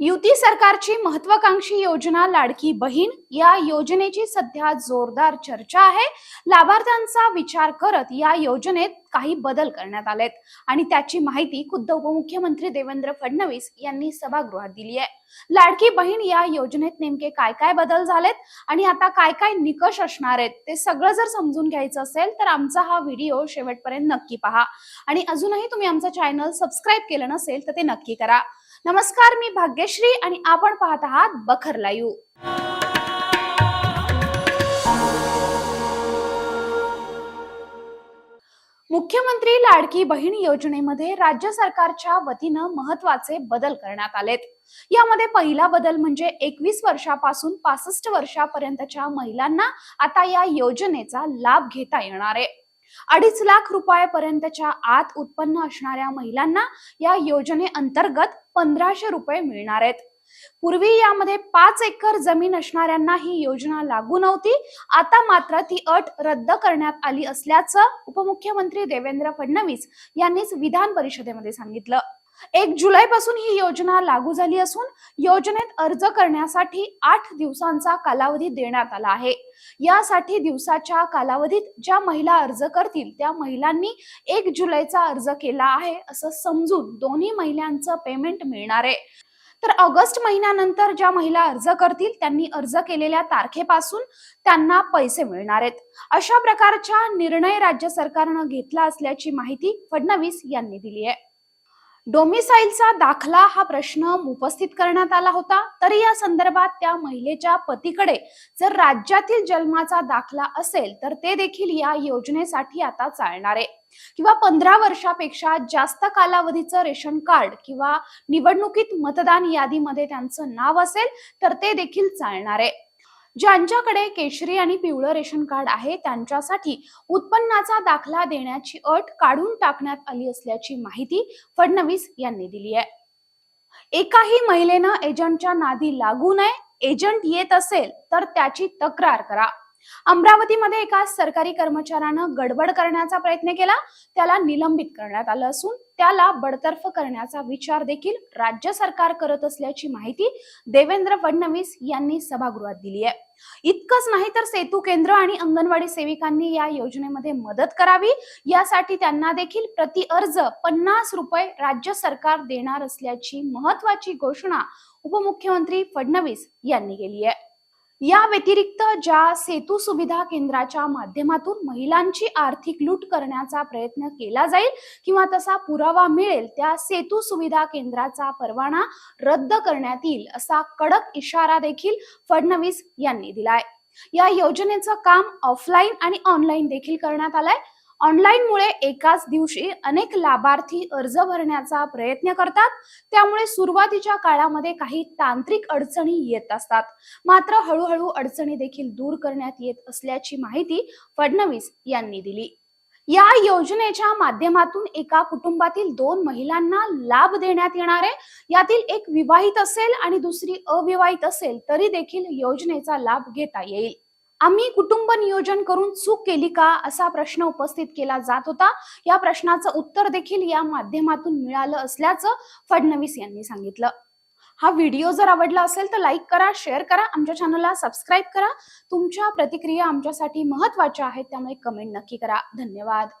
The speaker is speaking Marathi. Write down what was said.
युती सरकारची महत्वाकांक्षी योजना लाडकी बहीण या योजनेची सध्या जोरदार चर्चा आहे. लाभार्थ्यांचा विचार करत या योजनेत काही बदल करण्यात आलेत आणि त्याची माहिती खुद्द उपमुख्यमंत्री देवेंद्र फडणवीस यांनी सभागृहात दिली आहे. लाडकी बहीण या योजनेत नेमके काय काय बदल झालेत आणि आता काय काय निकष असणार आहेत ते सगळं जर समजून घ्यायचं असेल तर आमचा हा व्हिडिओ शेवटपर्यंत नक्की पहा. आणि अजूनही तुम्ही आमचं चॅनल सबस्क्राईब केलं नसेल तर ते नक्की करा. नमस्कार मी भाग्यश्री आणि आपण पाहत आहात बखर लाईव्ह. मुख्यमंत्री लाडकी बहीण योजनेमध्ये राज्य सरकारच्या वतीनं महत्त्वाचे बदल करण्यात आलेत. यामध्ये पहिला बदल म्हणजे एकवीस वर्षापासून पासष्ट वर्षापर्यंतच्या महिलांना आता या योजनेचा लाभ घेता येणार आहे. अडीच लाख रुपयापर्यंतच्या आत उत्पन्न असणाऱ्या महिलांना या योजनेअंतर्गत पंधराशे रुपये मिळणार आहेत. पूर्वी यामध्ये पाच एकर जमीन असणाऱ्यांना ही योजना लागू नव्हती. आता मात्र ती अट रद्द करण्यात आली असल्याचं उपमुख्यमंत्री देवेंद्र फडणवीस यांनीच विधान परिषदेमध्ये सांगितलं. एक जुलै पासून ही योजना लागू झाली असून योजनेत अर्ज करण्यासाठी आठ दिवसांचा कालावधी देण्यात आला आहे. यासाठी दिवसाच्या कालावधीत ज्या महिला अर्ज करतील त्या महिलांनी एक जुलैचा अर्ज केला आहे असं समजून दोन्ही महिलांचं पेमेंट मिळणार आहे. तर ऑगस्ट महिन्यानंतर ज्या महिला अर्ज करतील त्यांनी अर्ज केलेल्या तारखेपासून त्यांना पैसे मिळणार आहेत. अशा प्रकारच्या निर्णय राज्य सरकारनं घेतला असल्याची माहिती फडणवीस यांनी दिली आहे. डोमिसाईलचा दाखला हा प्रश्न उपस्थित करण्यात आला होता. तरी या संदर्भात त्या महिलेच्या पतीकडे जर राज्यातील जन्माचा दाखला असेल तर ते देखील या योजनेसाठी आता चालणार आहे. किंवा पंधरा वर्षापेक्षा जास्त कालावधीचं रेशन कार्ड किंवा निवडणुकीत मतदान यादीमध्ये त्यांचं नाव असेल तर ते देखील चालणार आहे. ज्यांच्याकडे केशरी आणि पिवळं रेशन कार्ड आहे त्यांच्यासाठी उत्पन्नाचा दाखला देण्याची अट काढून टाकण्यात आली असल्याची माहिती फडणवीस यांनी दिली आहे. एकाही महिलेनं एजंटच्या नादी लागू नये. एजंट येत असेल तर त्याची तक्रार करा. अमरावतीमध्ये एका सरकारी कर्मचाऱ्यानं गडबड करण्याचा प्रयत्न केला. त्याला निलंबित करण्यात आलं असून त्याला बडतर्फ करण्याचा विचार देखील राज्य सरकार करत असल्याची माहिती देवेंद्र फडणवीस यांनी सभागृहात दिली आहे. इतकंच नाही तर सेतू केंद्र आणि अंगणवाडी सेविकांनी या योजनेमध्ये मदत करावी. यासाठी त्यांना देखील प्रति अर्ज पन्नास रुपये राज्य सरकार देणार असल्याची महत्वाची घोषणा उपमुख्यमंत्री फडणवीस यांनी केली आहे. या व्यतिरिक्त ज्या सेतू सुविधा केंद्राच्या माध्यमातून महिलांची आर्थिक लूट करण्याचा प्रयत्न केला जाईल किंवा तसा पुरावा मिळेल त्या सेतू सुविधा केंद्राचा परवाना रद्द करण्यात येईल असा कडक इशारा देखील फडणवीस यांनी दिलाय. या योजनेचं काम ऑफलाईन आणि ऑनलाईन देखील करण्यात आलंय. ऑनलाईनमुळे एकाच दिवशी अनेक लाभार्थी अर्ज भरण्याचा प्रयत्न करतात. त्यामुळे सुरुवातीच्या काळामध्ये काही तांत्रिक अडचणी येत असतात. मात्र हळूहळू अडचणी देखील दूर करण्यात येत असल्याची माहिती फडणवीस यांनी दिली. या योजनेच्या माध्यमातून एका कुटुंबातील दोन महिलांना लाभ देण्यात येणार आहे. यातील एक विवाहित असेल आणि दुसरी अविवाहित असेल तरी देखील योजनेचा लाभ घेता येईल. आम्ही कुटुंब नियोजन करून चूक केली का असा प्रश्न उपस्थित केला जात होता. या प्रश्नाचं उत्तर देखील या माध्यमातून मिळालं असल्याचं फडणवीस यांनी सांगितलं. हा व्हिडिओ जर आवडला असेल तर लाईक करा शेअर करा आमच्या चॅनलला सबस्क्राईब करा. तुमच्या प्रतिक्रिया आमच्यासाठी महत्त्वाच्या आहेत त्यामुळे कमेंट नक्की करा. धन्यवाद.